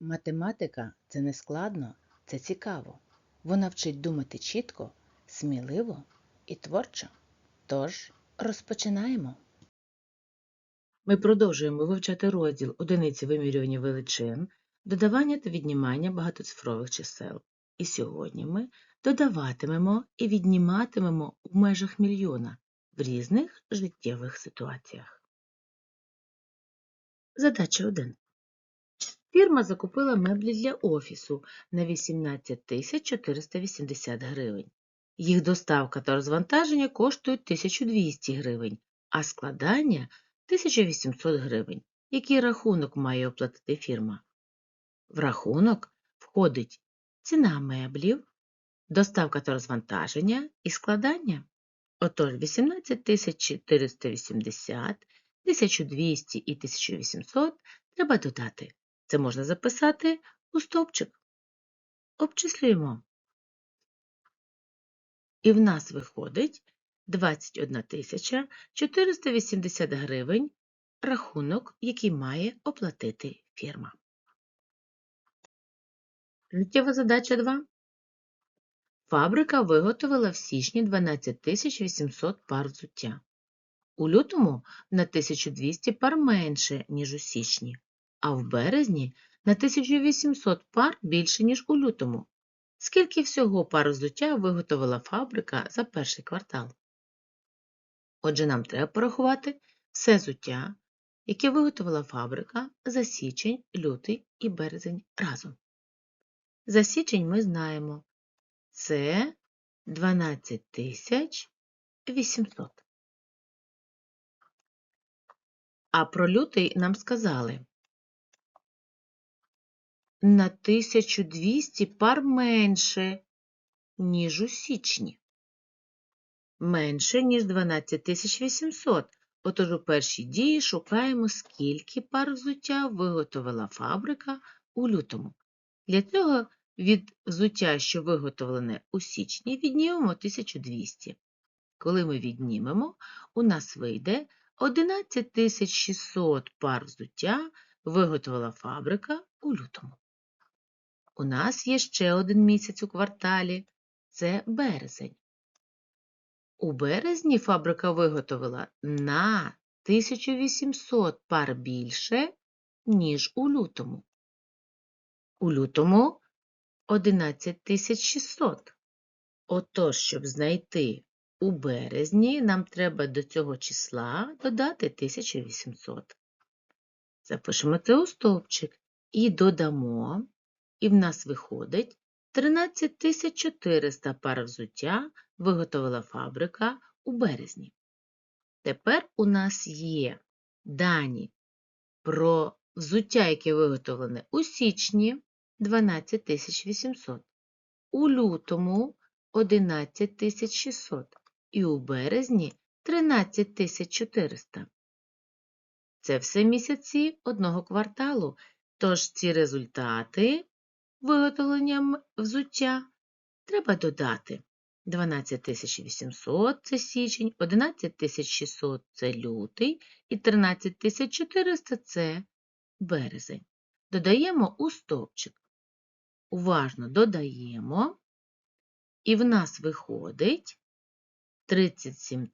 Математика це не складно, це цікаво. Вона вчить думати чітко, сміливо і творчо. Тож розпочинаємо. Ми продовжуємо вивчати розділ одиниці вимірювання величин, додавання та віднімання багатоцифрових чисел. І сьогодні ми додаватимемо і відніматимемо в межах мільйона в різних життєвих ситуаціях. Задача 1. Фірма закупила меблі для офісу на 18 480 гривень. Їх доставка та розвантаження коштують 1200 гривень, а складання 1800 гривень. Який рахунок має оплатити фірма? В рахунок входить ціна меблів, доставка та розвантаження і складання. Отож, 18 480, 1200 і 1800 треба додати. Це можна записати у стовпчик. Обчислюємо. І в нас виходить 21 480 гривень рахунок, який має оплатити фірма. Життєва задача 2. Фабрика виготовила в січні 12 800 пар взуття. У лютому на 1200 пар менше, ніж у січні, а в березні на 1800 пар більше, ніж у лютому. Скільки всього пар взуття виготовила фабрика за перший квартал? Отже, нам треба порахувати все взуття, яке виготовила фабрика за січень, лютий і березень разом. За січень ми знаємо, це 12 800. А про лютий нам сказали на 1200 пар менше, ніж у січні. Менше, ніж 12 800. Отож у першій дії шукаємо, скільки пар взуття виготовила фабрика у лютому. Для цього від взуття, що виготовлене у січні, віднімемо 1200. Коли ми віднімемо, у нас вийде 11 600 пар взуття виготовила фабрика у лютому. У нас є ще один місяць у кварталі – це березень. У березні фабрика виготовила на 1800 пар більше, ніж у лютому. У лютому 11 600. Отож, щоб знайти у березні, нам треба до цього числа додати 1800. Запишемо це у стовпчик і додамо, і в нас виходить 13 400 пар взуття виготовила фабрика у березні. Тепер у нас є дані про взуття, яке виготовлене у січні 12 800, у лютому 11 600 і у березні 13 400. Це все місяці одного кварталу, тож ці результати виготовлення взуття треба додати. 12 800 – це січень, 11 600 – це лютий і 13 400 – це березень. Додаємо у стовпчик. Уважно додаємо, і в нас виходить 37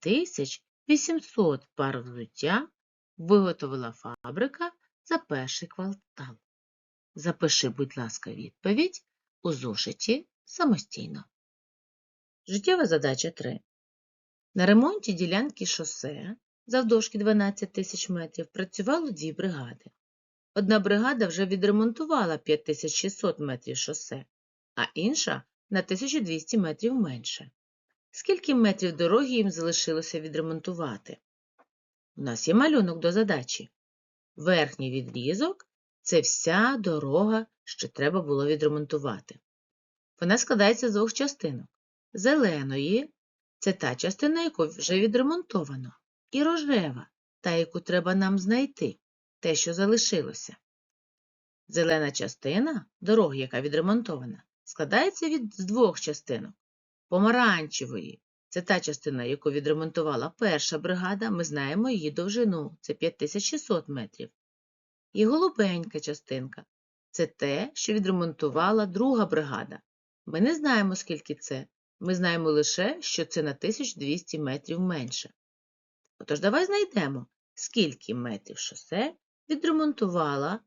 800 пар взуття виготовила фабрика за перший квартал. Запиши, будь ласка, відповідь у зошиті самостійно. Життєва задача 3. На ремонті ділянки шосе завдовжки 12 тисяч метрів працювало дві бригади. Одна бригада вже відремонтувала 5600 метрів шосе, а інша на 1200 метрів менше. Скільки метрів дороги їм залишилося відремонтувати? У нас є малюнок до задачі. Верхній відрізок це вся дорога, що треба було відремонтувати. Вона складається з двох частинок. Зеленої це та частина, яку вже відремонтовано, і рожева, та, яку треба нам знайти, те, що залишилося. Зелена частина дороги, яка відремонтована, складається від з двох частинок. Помаранчевої це та частина, яку відремонтувала перша бригада, ми знаємо її довжину це 5600 метрів. І голубенька частинка це те, що відремонтувала друга бригада. Ми не знаємо, скільки це. Ми знаємо лише, що це на 1200 метрів менше. Отож, давай знайдемо, скільки метрів шосе відремонтувала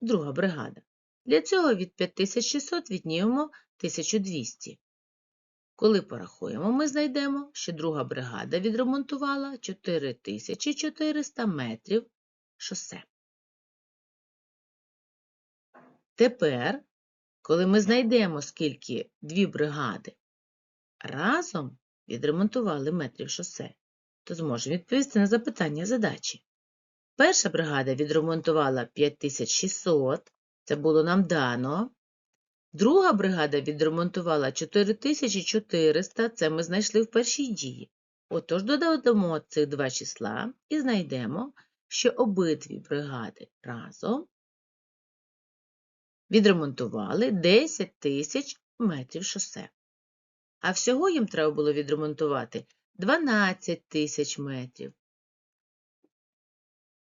друга бригада. Для цього від 5600 віднімемо 1200. Коли порахуємо, ми знайдемо, що друга бригада відремонтувала 4400 метрів шосе. Тепер, коли ми знайдемо, скільки дві бригади разом відремонтували метрів шосе, то зможемо відповісти на запитання задачі. Перша бригада відремонтувала 5600, це було нам дано. Друга бригада відремонтувала 4400, це ми знайшли в першій дії. Отож додамо цих два числа і знайдемо, що обидві бригади разом відремонтували 10 тисяч метрів шосе. А всього їм треба було відремонтувати 12 тисяч метрів.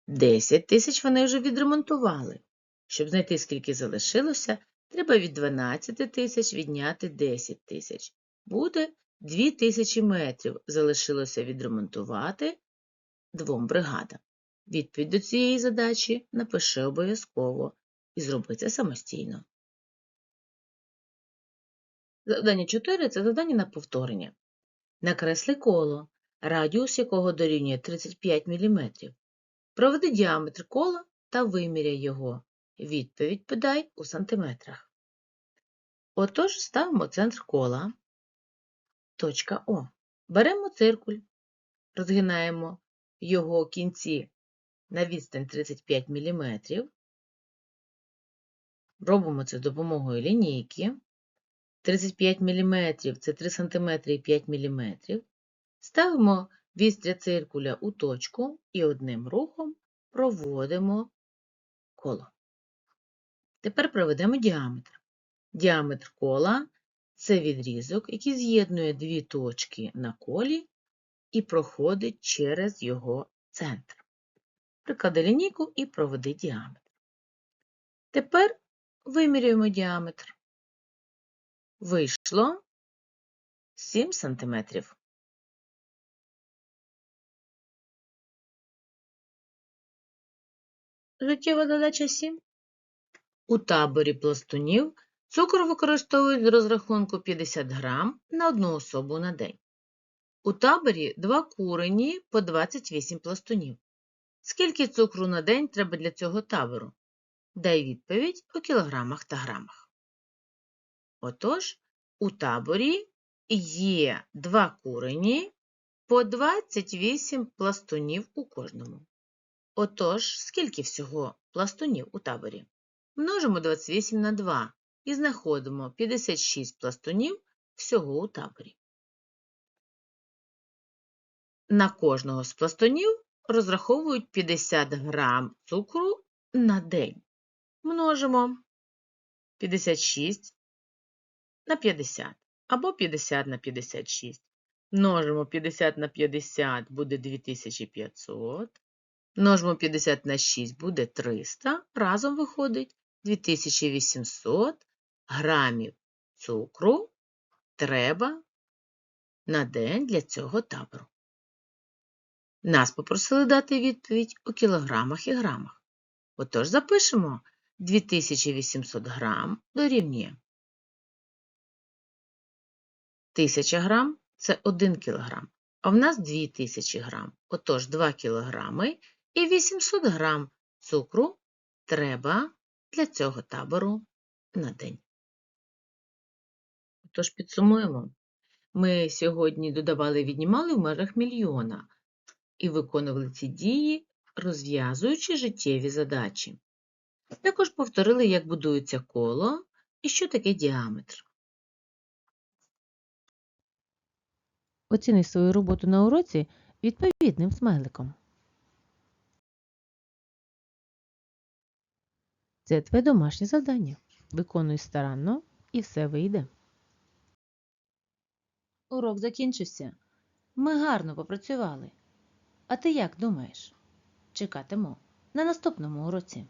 10 тисяч вони вже відремонтували. Щоб знайти, скільки залишилося, треба від 12 тисяч відняти 10 тисяч. Буде 2 тисячі метрів залишилося відремонтувати двом бригадам. Відповідь до цієї задачі напиши обов'язково і зроби це самостійно. Завдання 4 – це завдання на повторення. Накресли коло, радіус якого дорівнює 35 мм. Проведи діаметр кола та виміряй його. Відповідь подай у сантиметрах. Отож, ставимо центр кола. Точка О. Беремо циркуль, розгинаємо його кінці на відстань 35 мм. Робимо це з допомогою лінійки. 35 мм це 3 см і 5 мм. Ставимо вістря циркуля у точку і одним рухом проводимо коло. Тепер проведемо діаметр. Діаметр кола це відрізок, який з'єднує дві точки на колі і проходить через його центр. Приклади лінійку і проведи діаметр. Тепер вимірюємо діаметр. Вийшло 7 см. Життєва задача 7. У таборі пластунів цукор використовують з розрахунку 50 грам на одну особу на день. У таборі два курені по 28 пластунів. Скільки цукру на день треба для цього табору? Дай відповідь у кілограмах та грамах. Отож, у таборі є два курені по 28 пластунів у кожному. Отож, скільки всього пластунів у таборі? Множимо 28 на 2 і знаходимо 56 пластунів всього у таборі. На кожного з пластунів розраховують 50 грам цукру на день. Множимо 56 на 50 або 50 на 56. Множимо 50 на 50 буде 2500. Множимо 50 на 6 буде 300. Разом виходить 2800 грамів цукру треба на день для цього табору. Нас попросили дати відповідь у кілограмах і грамах. Отож запишемо 2800 грам дорівнює 1000 грам – це 1 кілограм, а в нас 2000 грам. Отож 2 кілограми і 800 грам цукру треба для цього табору на день. Тож підсумуємо. Ми сьогодні додавали і віднімали в межах мільйона і виконували ці дії, розв'язуючи життєві задачі. Також повторили, як будується коло і що таке діаметр. Оціни свою роботу на уроці відповідним смайликом. Це твоє домашнє завдання. Виконуй старанно і все вийде. Урок закінчився. Ми гарно попрацювали. А ти як думаєш? Чекатиму на наступному уроці.